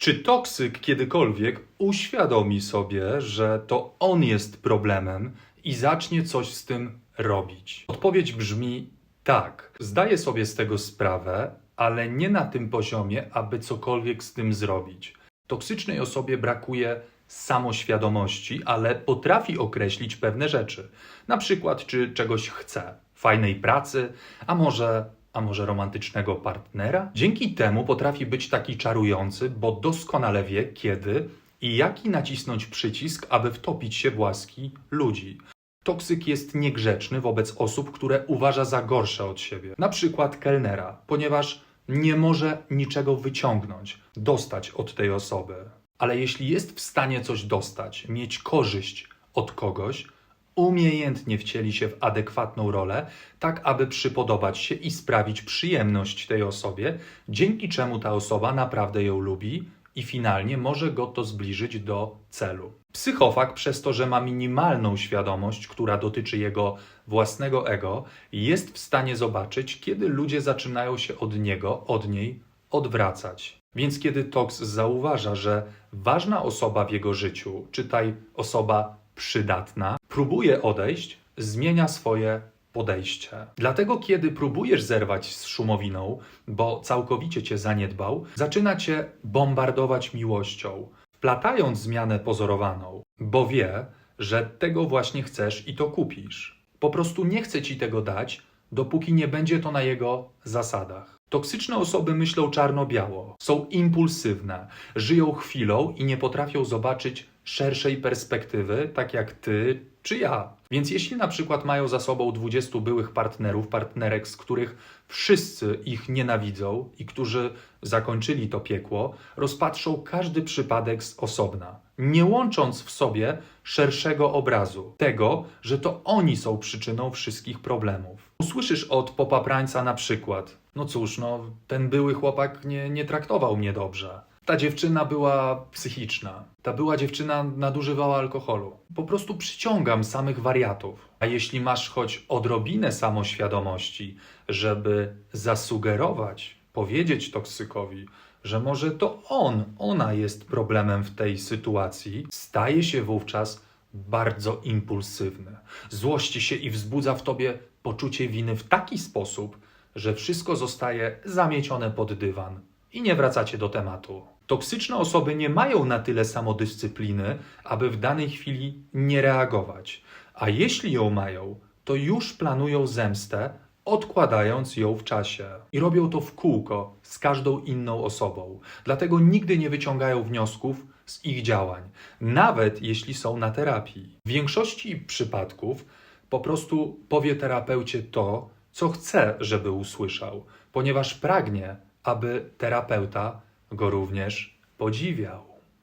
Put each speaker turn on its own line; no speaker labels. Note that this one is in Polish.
Czy toksyk kiedykolwiek uświadomi sobie, że to on jest problemem i zacznie coś z tym robić? Odpowiedź brzmi tak. Zdaję sobie z tego sprawę, ale nie na tym poziomie, aby cokolwiek z tym zrobić. Toksycznej osobie brakuje samoświadomości, ale potrafi określić pewne rzeczy. Na przykład, czy czegoś chce, fajnej pracy, a może, a może romantycznego partnera. Dzięki temu potrafi być taki czarujący, bo doskonale wie, kiedy i jaki nacisnąć przycisk, aby wtopić się w łaski ludzi. Toksyk jest niegrzeczny wobec osób, które uważa za gorsze od siebie, na przykład kelnera, ponieważ nie może niczego wyciągnąć, dostać od tej osoby. Ale jeśli jest w stanie coś dostać, mieć korzyść od kogoś, umiejętnie wcieli się w adekwatną rolę, tak aby przypodobać się i sprawić przyjemność tej osobie, dzięki czemu ta osoba naprawdę ją lubi i finalnie może go to zbliżyć do celu. Psychofag, przez to, że ma minimalną świadomość, która dotyczy jego własnego ego, jest w stanie zobaczyć, kiedy ludzie zaczynają się od niego, od niej odwracać. Więc kiedy Tox zauważa, że ważna osoba w jego życiu, czytaj osoba przydatna, próbuje odejść, zmienia swoje podejście. Dlatego, kiedy próbujesz zerwać z szumowiną, bo całkowicie cię zaniedbał, zaczyna cię bombardować miłością, wplatając zmianę pozorowaną, bo wie, że tego właśnie chcesz i to kupisz. Po prostu nie chce ci tego dać, dopóki nie będzie to na jego zasadach. Toksyczne osoby myślą czarno-biało, są impulsywne, żyją chwilą i nie potrafią zobaczyć szerszej perspektywy, tak jak ty czy ja. Więc jeśli na przykład mają za sobą 20 byłych partnerów, partnerek, z których wszyscy ich nienawidzą i którzy zakończyli to piekło, rozpatrzą każdy przypadek z osobna, nie łącząc w sobie szerszego obrazu tego, że to oni są przyczyną wszystkich problemów. Usłyszysz od popaprańca na przykład: No cóż, no, ten były chłopak nie, nie traktował mnie dobrze. Ta dziewczyna była psychiczna. Ta była dziewczyna nadużywała alkoholu. Po prostu przyciągam samych wariatów. A jeśli masz choć odrobinę samoświadomości, żeby zasugerować, powiedzieć toksykowi, że może to on, ona jest problemem w tej sytuacji, staje się wówczas bardzo impulsywny. Złości się i wzbudza w tobie poczucie winy w taki sposób, że wszystko zostaje zamiecione pod dywan i nie wracacie do tematu. Toksyczne osoby nie mają na tyle samodyscypliny, aby w danej chwili nie reagować, a jeśli ją mają, to już planują zemstę, odkładając ją w czasie. I robią to w kółko z każdą inną osobą. Dlatego nigdy nie wyciągają wniosków z ich działań, nawet jeśli są na terapii. W większości przypadków po prostu powie terapeucie to, co chce, żeby usłyszał, ponieważ pragnie, aby terapeuta go również podziwiał.